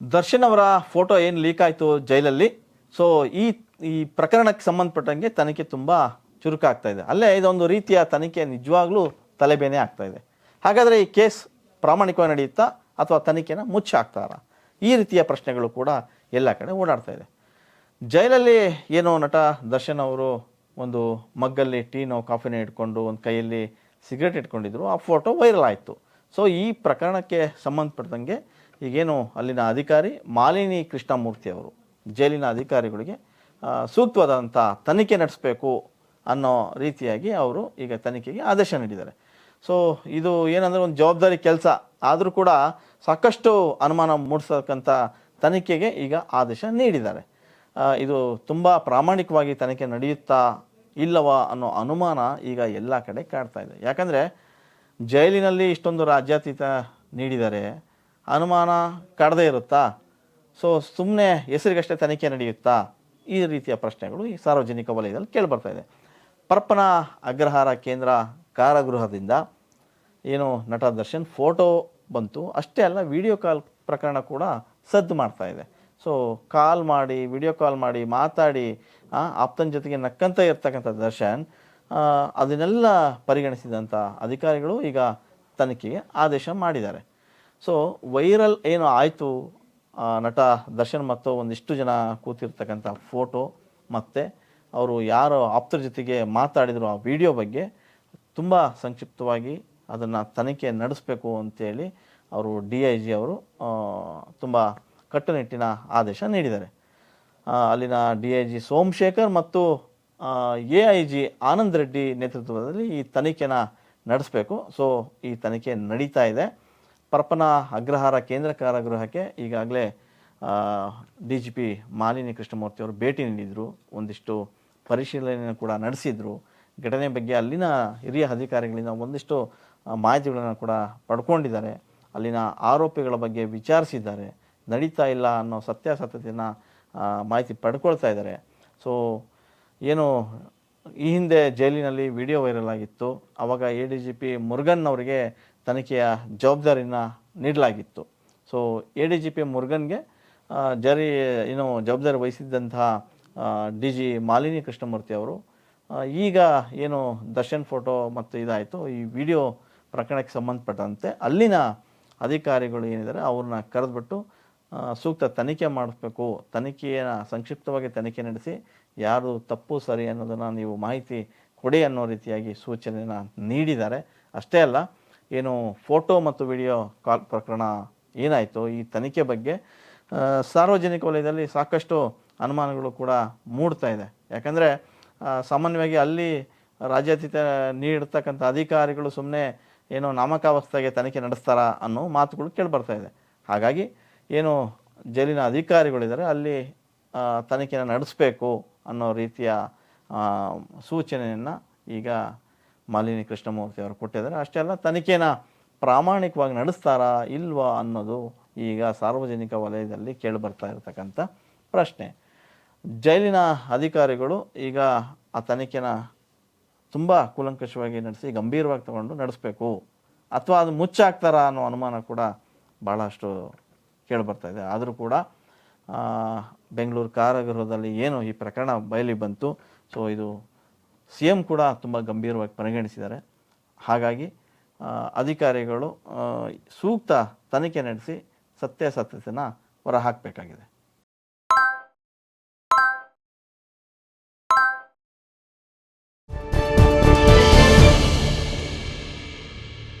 ದರ್ಶನ್ ಅವರ ಫೋಟೋ ಏನು ಲೀಕ್ ಆಯಿತು ಜೈಲಲ್ಲಿ? ಸೊ ಈ ಈ ಪ್ರಕರಣಕ್ಕೆ ಸಂಬಂಧಪಟ್ಟಂಗೆ ತನಿಖೆ ತುಂಬ ಚುರುಕಾಗ್ತಾ ಇದೆ. ಅಲ್ಲೇ ಇದೊಂದು ರೀತಿಯ ತನಿಖೆ ನಿಜವಾಗ್ಲೂ ತಲೆಬೇನೆ ಆಗ್ತಾ ಇದೆ. ಹಾಗಾದರೆ ಈ ಕೇಸ್ ಪ್ರಾಮಾಣಿಕವಾಗಿ ನಡೆಯುತ್ತಾ ಅಥವಾ ತನಿಖೆನ ಮುಚ್ಚಿ ಹಾಕ್ತಾರ ಈ ರೀತಿಯ ಪ್ರಶ್ನೆಗಳು ಕೂಡ ಎಲ್ಲ ಕಡೆ ಓಡಾಡ್ತಾ ಇದೆ. ಜೈಲಲ್ಲಿ ಏನೋ ನಟ ದರ್ಶನ್ ಅವರು ಒಂದು ಮಗ್ಗಲ್ಲಿ ಟೀನೋ ಕಾಫಿನ ಇಟ್ಕೊಂಡು ಒಂದು ಕೈಯಲ್ಲಿ ಸಿಗರೇಟ್ ಇಟ್ಕೊಂಡಿದ್ರು ಆ ಫೋಟೋ ವೈರಲ್ ಆಯಿತು. ಸೊ ಈ ಪ್ರಕರಣಕ್ಕೆ ಸಂಬಂಧಪಟ್ಟಂಗೆ ಈಗೇನು ಅಲ್ಲಿನ ಅಧಿಕಾರಿ ಮಾಲಿನಿ ಕೃಷ್ಣಮೂರ್ತಿ ಅವರು, ಜೈಲಿನ ಅಧಿಕಾರಿಗಳಿಗೆ ಸೂಕ್ತವಾದಂಥ ತನಿಖೆ ನಡೆಸಬೇಕು ಅನ್ನೋ ರೀತಿಯಾಗಿ ಅವರು ಈಗ ತನಿಖೆಗೆ ಆದೇಶ ನೀಡಿದ್ದಾರೆ. ಸೊ ಇದು ಏನಂದರೆ ಒಂದು ಜವಾಬ್ದಾರಿ ಕೆಲಸ. ಆದರೂ ಕೂಡ ಸಾಕಷ್ಟು ಅನುಮಾನ ಮೂಡಿಸತಕ್ಕಂಥ ತನಿಖೆಗೆ ಈಗ ಆದೇಶ ನೀಡಿದ್ದಾರೆ. ಇದು ತುಂಬ ಪ್ರಾಮಾಣಿಕವಾಗಿ ತನಿಖೆ ನಡೆಯುತ್ತಾ ಇಲ್ಲವಾ ಅನ್ನೋ ಅನುಮಾನ ಈಗ ಎಲ್ಲ ಕಡೆ ಕಾಡ್ತಾ ಇದೆ. ಯಾಕಂದರೆ ಜೈಲಿನಲ್ಲಿ ಇಷ್ಟೊಂದು ರಾಜ್ಯಾತೀತ ನೀಡಿದರೆ ಅನುಮಾನ ಕಡದೇ ಇರುತ್ತಾ? ಸೊ ಸುಮ್ಮನೆ ಹೆಸರಿಗಷ್ಟೇ ತನಿಖೆ ನಡೆಯುತ್ತಾ? ಈ ರೀತಿಯ ಪ್ರಶ್ನೆಗಳು ಈ ಸಾರ್ವಜನಿಕ ವಲಯದಲ್ಲಿ ಕೇಳಿಬರ್ತಾ ಇದೆ. ಪರಪ್ಪನ ಅಗ್ರಹಾರ ಕೇಂದ್ರ ಕಾರಾಗೃಹದಿಂದ ಏನು ನಟ ದರ್ಶನ್ ಫೋಟೋ ಬಂತು. ಅಷ್ಟೇ ಅಲ್ಲ, ವಿಡಿಯೋ ಕಾಲ್ ಪ್ರಕರಣ ಕೂಡ ಸದ್ದು ಮಾಡ್ತಾ ಇದೆ. ಸೊ ಕಾಲ್ ಮಾಡಿ, ವಿಡಿಯೋ ಕಾಲ್ ಮಾಡಿ ಮಾತಾಡಿ ಆಪ್ತನ ಜೊತೆಗೆ ನಕ್ಕಂತ ಇರ್ತಕ್ಕಂಥ ದರ್ಶನ್ ಅದನ್ನೆಲ್ಲ ಪರಿಗಣಿಸಿದಂಥ ಅಧಿಕಾರಿಗಳು ಈಗ ತನಿಖೆಗೆ ಆದೇಶ ಮಾಡಿದ್ದಾರೆ. ಸೊ ವೈರಲ್ ಏನು ಆಯಿತು ನಟ ದರ್ಶನ್ ಮತ್ತು ಒಂದಿಷ್ಟು ಜನ ಕೂತಿರ್ತಕ್ಕಂಥ ಫೋಟೋ ಮತ್ತು ಅವರು ಯಾರು ಆಪ್ತರ ಜೊತೆಗೆ ಮಾತಾಡಿದ್ರು ಆ ವಿಡಿಯೋ ಬಗ್ಗೆ, ತುಂಬ ಸಂಕ್ಷಿಪ್ತವಾಗಿ ಅದನ್ನು ತನಿಖೆ ನಡೆಸಬೇಕು ಅಂತೇಳಿ ಅವರು ಡಿ ಐ ಜಿ ಅವರು ತುಂಬ ಕಟ್ಟುನಿಟ್ಟಿನ ಆದೇಶ ನೀಡಿದ್ದಾರೆ. ಅಲ್ಲಿನ ಡಿ ಐ ಜಿ ಸೋಮಶೇಖರ್ ಮತ್ತು A I G Anand Reddy ನೇತೃತ್ವದಲ್ಲಿ ಈ ತನಿಖೆನ ನಡೆಸಬೇಕು. ಸೊ ಈ ತನಿಖೆ ನಡೀತಾ ಇದೆ. ಪರಪ್ಪನ ಅಗ್ರಹಾರ ಕೇಂದ್ರ ಕಾರಾಗೃಹಕ್ಕೆ ಈಗಾಗಲೇ D G P Malini Krishnamurthy ಅವರು ಭೇಟಿ ನೀಡಿದರು. ಒಂದಿಷ್ಟು ಪರಿಶೀಲನೆ ಕೂಡ ನಡೆಸಿದರು. ಘಟನೆ ಬಗ್ಗೆ ಅಲ್ಲಿನ ಹಿರಿಯ ಅಧಿಕಾರಿಗಳಿಂದ ಒಂದಿಷ್ಟು ಮಾಹಿತಿಗಳನ್ನು ಕೂಡ ಪಡ್ಕೊಂಡಿದ್ದಾರೆ. ಅಲ್ಲಿನ ಆರೋಪಿಗಳ ಬಗ್ಗೆ ವಿಚಾರಿಸಿದ್ದಾರೆ. ನಡೀತಾ ಇಲ್ಲ ಅನ್ನೋ ಸತ್ಯಾಸತ್ಯತೆಯನ್ನು ಮಾಹಿತಿ ಪಡ್ಕೊಳ್ತಾ ಇದ್ದಾರೆ. ಸೊ, ಏನು, ಈ ಹಿಂದೆ ಜೈಲಿನಲ್ಲಿ ವಿಡಿಯೋ ವೈರಲ್ ಆಗಿತ್ತು. ಆವಾಗ A D G P Murugan ಅವರಿಗೆ ತನಿಖೆಯ ಜವಾಬ್ದಾರಿನ ನೀಡಲಾಗಿತ್ತು. So A D G P ಮುರುಗನ್ಗೆ ಜರಿ, ಏನು ಜವಾಬ್ದಾರಿ ವಹಿಸಿದ್ದಂತಹ ಡಿ ಜಿ ಮಾಲಿನಿ ಕೃಷ್ಣಮೂರ್ತಿ ಅವರು ಈಗ ಏನು ದರ್ಶನ್ ಫೋಟೋ ಮತ್ತು ಇದಾಯಿತು. ಈ ವಿಡಿಯೋ ಪ್ರಕರಣಕ್ಕೆ ಸಂಬಂಧಪಟ್ಟಂತೆ ಅಲ್ಲಿನ ಅಧಿಕಾರಿಗಳು ಏನಿದ್ದಾರೆ ಅವ್ರನ್ನ ಕರೆದ್ಬಿಟ್ಟು ಸೂಕ್ತ ತನಿಖೆ ಮಾಡಿಸ್ಬೇಕು. ತನಿಖೆಯನ್ನು ಸಂಕ್ಷಿಪ್ತವಾಗಿ ತನಿಖೆ ನಡೆಸಿ ಯಾರು ತಪ್ಪು, ಸರಿ ಅನ್ನೋದನ್ನು ನೀವು ಮಾಹಿತಿ ಕೊಡಿ ಅನ್ನೋ ರೀತಿಯಾಗಿ ಸೂಚನೆಯನ್ನು ನೀಡಿದ್ದಾರೆ. ಅಷ್ಟೇ ಅಲ್ಲ ಏನು ಫೋಟೋ ಮತ್ತು ವಿಡಿಯೋ ಕಾಲ್ ಪ್ರಕರಣ ಏನಾಯಿತು ಈ ತನಿಖೆ ಬಗ್ಗೆ ಸಾರ್ವಜನಿಕ ವಲಯದಲ್ಲಿ ಸಾಕಷ್ಟು ಅನುಮಾನಗಳು ಕೂಡ ಮೂಡ್ತಾ ಇದೆ. ಯಾಕಂದರೆ ಸಾಮಾನ್ಯವಾಗಿ ಅಲ್ಲಿ ರಾಜ್ಯಾತೀತ ನೀಡಿರ್ತಕ್ಕಂಥ ಅಧಿಕಾರಿಗಳು ಸುಮ್ಮನೆ ಏನೋ ನಾಮಕಾವಸ್ಥೆಗೆ ತನಿಖೆ ನಡೆಸ್ತಾರಾ ಅನ್ನೋ ಮಾತುಗಳು ಕೇಳಿಬರ್ತಾ ಇದೆ. ಹಾಗಾಗಿ ಏನು ಜೈಲಿನ ಅಧಿಕಾರಿಗಳಿದ್ದಾರೆ, ಅಲ್ಲಿ ತನಿಖೆನ ನಡೆಸಬೇಕು ಅನ್ನೋ ರೀತಿಯ ಸೂಚನೆಯನ್ನು ಈಗ ಮಾಲಿನಿ ಕೃಷ್ಣಮೂರ್ತಿ ಅವರು ಕೊಟ್ಟಿದ್ದಾರೆ. ಅಷ್ಟೇ ಅಲ್ಲ ತನಿಖೆನ ಪ್ರಾಮಾಣಿಕವಾಗಿ ನಡೆಸ್ತಾರಾ ಇಲ್ವಾ ಅನ್ನೋದು ಈಗ ಸಾರ್ವಜನಿಕ ವಲಯದಲ್ಲಿ ಕೇಳಿಬರ್ತಾ ಇರತಕ್ಕಂಥ ಪ್ರಶ್ನೆ. ಜೈಲಿನ ಅಧಿಕಾರಿಗಳು ಈಗ ಆ ತನಿಖೆನ ತುಂಬ ಕೂಲಂಕಷವಾಗಿ ನಡೆಸಿ ಗಂಭೀರವಾಗಿ ತಗೊಂಡು ನಡೆಸಬೇಕು. ಅಥವಾ ಅದು ಮುಚ್ಚಾಕ್ತಾರಾ ಅನ್ನೋ ಅನುಮಾನ ಕೂಡ ಭಾಳಷ್ಟು ಕೇಳಿಬರ್ತಾ ಇದೆ. ಆದರೂ ಕೂಡ ಬೆಂಗಳೂರು ಕಾರಾಗೃಹದಲ್ಲಿ ಏನು ಈ ಪ್ರಕರಣ ಬಯಲಿಗೆ ಬಂತು. ಸೊ, ಇದು ಸಿ ಎಂ ಕೂಡ ತುಂಬ ಗಂಭೀರವಾಗಿ ಪರಿಗಣಿಸಿದ್ದಾರೆ. ಹಾಗಾಗಿ ಅಧಿಕಾರಿಗಳು ಸೂಕ್ತ ತನಿಖೆ ನಡೆಸಿ ಸತ್ಯಾಸತ್ಯತೆಯನ್ನು ಹೊರಹಾಕಬೇಕಾಗಿದೆ.